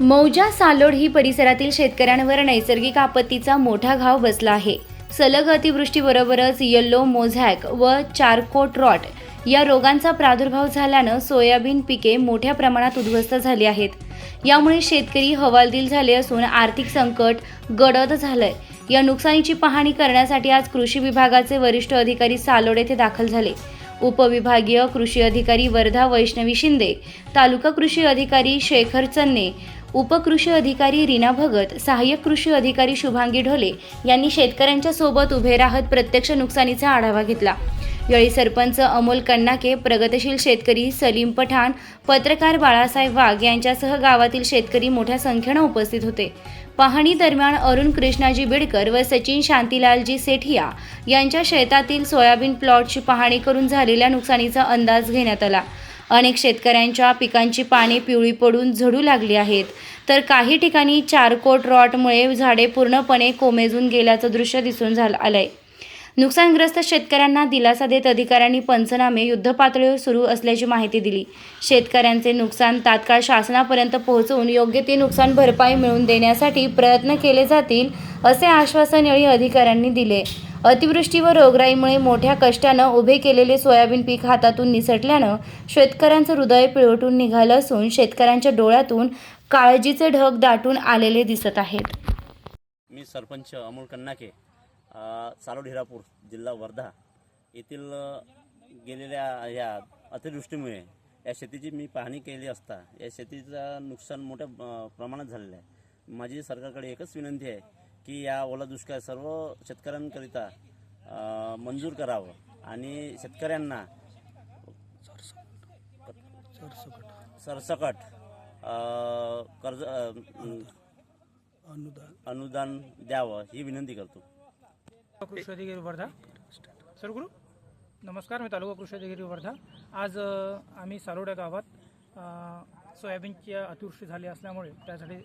मौजा सालोड ही परिसरातील शेतकऱ्यांवर नैसर्गिक आपत्तीचा मोठा घाव बसला आहे. सलग अतिवृष्टीबरोबरच येल्लो मोझॅक व चारकोट रॉट या रोगांचा प्रादुर्भाव झाल्यानं सोयाबीन पिके मोठ्या प्रमाणात उद्ध्वस्त झाली आहेत. यामुळे शेतकरी हवालदिल झाले असून आर्थिक संकट गडद झालंय. या नुकसानीची पाहणी करण्यासाठी आज कृषी विभागाचे वरिष्ठ अधिकारी सालोड येथे दाखल झाले. उपविभागीय कृषी अधिकारी वर्धा वैष्णवी शिंदे तालुका कृषी अधिकारी शेखर चन्ने उपकृषी अधिकारी रीना भगत सहाय्यक कृषी अधिकारी शुभांगी ढोले यांनी शेतकऱ्यांच्या सोबत उभे राहत प्रत्यक्ष नुकसानीचा आढावा घेतला. यावेळी सरपंच अमोल कन्नाके प्रगतशील शेतकरी सलीम पठाण पत्रकार बाळासाहेब वाघ यांच्यासह गावातील शेतकरी मोठ्या संख्येनं उपस्थित होते. पाहणी दरम्यान अरुण कृष्णाजी बिडकर व सचिन शांतीलालजी सेठिया यांच्या शेतातील सोयाबीन प्लॉटची पाहणी करून झालेल्या नुकसानीचा अंदाज घेण्यात आला. अनेक शेतकऱ्यांच्या पिकांची पाने पिवळी पडून झडू लागली आहेत. तर काही ठिकाणी चारकोट रॉटमुळे झाडे पूर्णपणे कोमेजून गेल्याचं दृश्य दिसून झालं आहे नुकसानग्रस्त शेतकऱ्यांना दिलासा देत अधिकाऱ्यांनी पंचनामे युद्धपातळीवर सुरू असल्याची माहिती दिली. शेतकऱ्यांचे नुकसान तात्काळ शासनापर्यंत पोहोचवून योग्य ती नुकसान भरपाई मिळवून देण्यासाठी प्रयत्न केले जातील असे आश्वासन यावेळी अधिकाऱ्यांनी दिले. अतिवृष्टी व रोगराईमुळे मोठ्या कष्टानं उभे केलेले सोयाबीन पीक हातातून निसटल्यानं शेतकऱ्यांचं हृदय पिळवटून निघालं असून शेतकऱ्यांच्या डोळ्यातून काळजीचे ढग दाटून आलेले दिसत आहेत. मी सरपंच अमोल कन्नाके अ, हिरापूर जिल्हा वर्धा येथील गेलेल्या या अतिवृष्टीमुळे या शेतीची मी पाहणी केली असता या शेतीचं नुकसान मोठ्या प्रमाणात झालेलं आहे. माझी सरकारकडे एकच विनंती आहे की या ओला दुष्काळ सर्व शेतकऱ्यांकरिता मंजूर करावं आणि शेतकऱ्यांना सरसकट कर्ज अनुदान. अनुदान द्यावं ही विनंती करतो. कृषी अधिकारी वर्धा. सर गुरु नमस्कार मी तालुका कृषी अधिकारी वर्धा. आज आम्ही सारोडा गावात सोयाबीनची अतिवृष्टी झाली असल्यामुळे त्यासाठी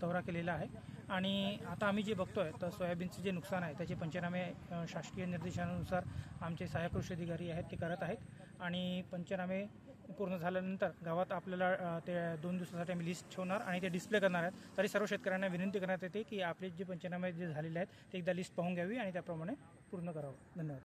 दौरा केलेला आहे. आणि आता आम्ही जे बघतोय तर सोयाबीनचे जे नुकसान आहे त्याचे पंचनामे शासकीय निर्देशानुसार आमचे सहाय्यक कृषी अधिकारी आहेत ते करत आहेत. आणि पंचनामे पूर्ण झाल्यानंतर गावात आपल्याला ते दोन दिवसासाठी आम्ही लिस्ट ठेवणार आणि ते डिस्प्ले करणार आहेत. तरी सर्व शेतकऱ्यांना विनंती करण्यात येते की आपले जे पंचनामे जे झालेले आहेत ते एकदा लिस्ट पाहून घ्यावी आणि त्याप्रमाणे पूर्ण करावं. धन्यवाद.